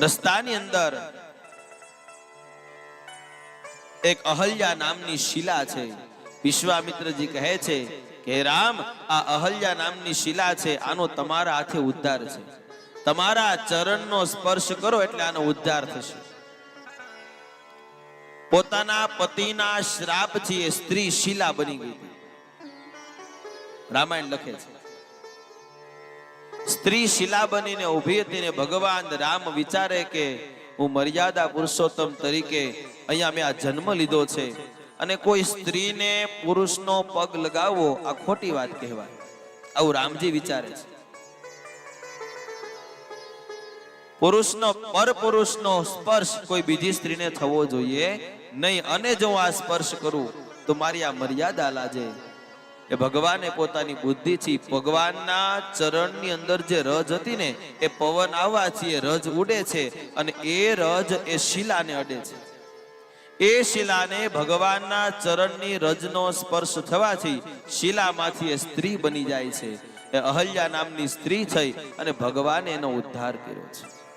રસ્તાની અંદર એક અહલ્યા નામની શિલા છે. વિશ્વામિત્રજી કહે છે કે રામ, આ અહલ્યા નામની શિલા છે. આનો તમારા હાથે ઉદ્ધાર છે. તમારા ચરણનો સ્પર્શ કરો એટલે આનો ઉદ્ધાર થશે. પોતાના પતિના શ્રાપથી એ સ્ત્રી શિલા બની ગઈ રામાયણ લખે છે. સ્ત્રી શિલા બનીને ઊભી હતી ને ભગવાન રામ વિચારે કે હું મર્યાદા પુરુષોત્તમ તરીકે અહીંયા મેં આ જન્મ લીધો છે. અને કોઈ સ્ત્રીને પુરુષનો પગ લગાવવો આ ખોટી વાત કહેવાય. આવું રામજી વિચારે છે. પુરુષનો પર પુરુષનો સ્પર્શ કોઈ બીજી સ્ત્રીને થવો જોઈએ નહીં. અને જો આ સ્પર્શ કરું તો મારી આ મર્યાદા લાજે. એ ભગવાને પોતાની બુદ્ધિથી ભગવાનના ચરણની અંદર જે રજ હતી ને, એ પવન આવવાથી એ રજ ઉડે છે અને એ રજ એ શિલાને અડે છે. એ શિલાને ભગવાનના ચરણની રજનો સ્પર્શ થવાથી શિલામાંથી એ સ્ત્રી બની જાય છે. એ અહલ્યા નામની સ્ત્રી થઈ અને ભગવાને એનો ઉદ્ધાર કર્યો છે.